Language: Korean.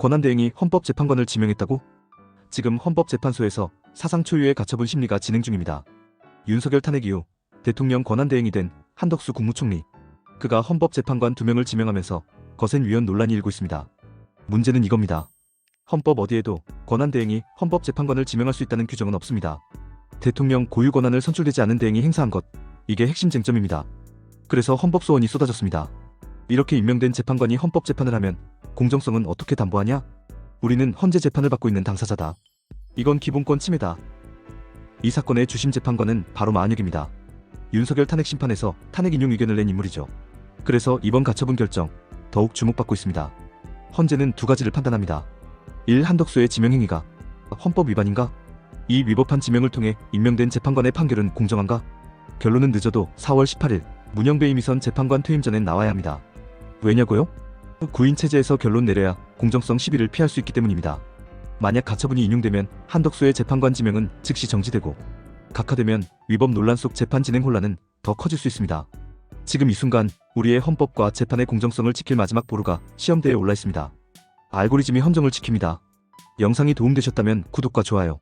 권한대행이 헌법재판관을 지명했다고? 지금 헌법재판소에서 사상 초유의 가처분 심리가 진행 중입니다. 윤석열 탄핵 이후 대통령 권한대행이 된 한덕수 국무총리. 그가 헌법재판관 두 명을 지명하면서 거센 위헌 논란이 일고 있습니다. 문제는 이겁니다. 헌법 어디에도 권한대행이 헌법재판관을 지명할 수 있다는 규정은 없습니다. 대통령 고유 권한을 선출되지 않은 대행이 행사한 것, 이게 핵심 쟁점입니다. 그래서 헌법 소원이 쏟아졌습니다. 이렇게 임명된 재판관이 헌법 재판을 하면 공정성은 어떻게 담보하냐? 우리는 헌재 재판을 받고 있는 당사자다. 이건 기본권 침해다. 이 사건의 주심 재판관은 바로 마한혁입니다. 윤석열 탄핵 심판에서 탄핵 인용 의견을 낸 인물이죠. 그래서 이번 가처분 결정 더욱 주목받고 있습니다. 헌재는 두 가지를 판단합니다. 1. 한덕수의 지명 행위가 헌법 위반인가? 이 위법한 지명을 통해 임명된 재판관의 판결은 공정한가? 결론은 늦어도 4월 18일 문영배 이미선 재판관 퇴임 전엔 나와야 합니다. 왜냐고요? 구인 체제에서 결론 내려야 공정성 시비를 피할 수 있기 때문입니다. 만약 가처분이 인용되면 한덕수의 재판관 지명은 즉시 정지되고 각하되면 위법 논란 속 재판 진행 혼란은 더 커질 수 있습니다. 지금 이 순간 우리의 헌법과 재판의 공정성을 지킬 마지막 보루가 시험대에 올라 있습니다. 알고리즘이 헌정을 지킵니다. 영상이 도움되셨다면 구독과 좋아요,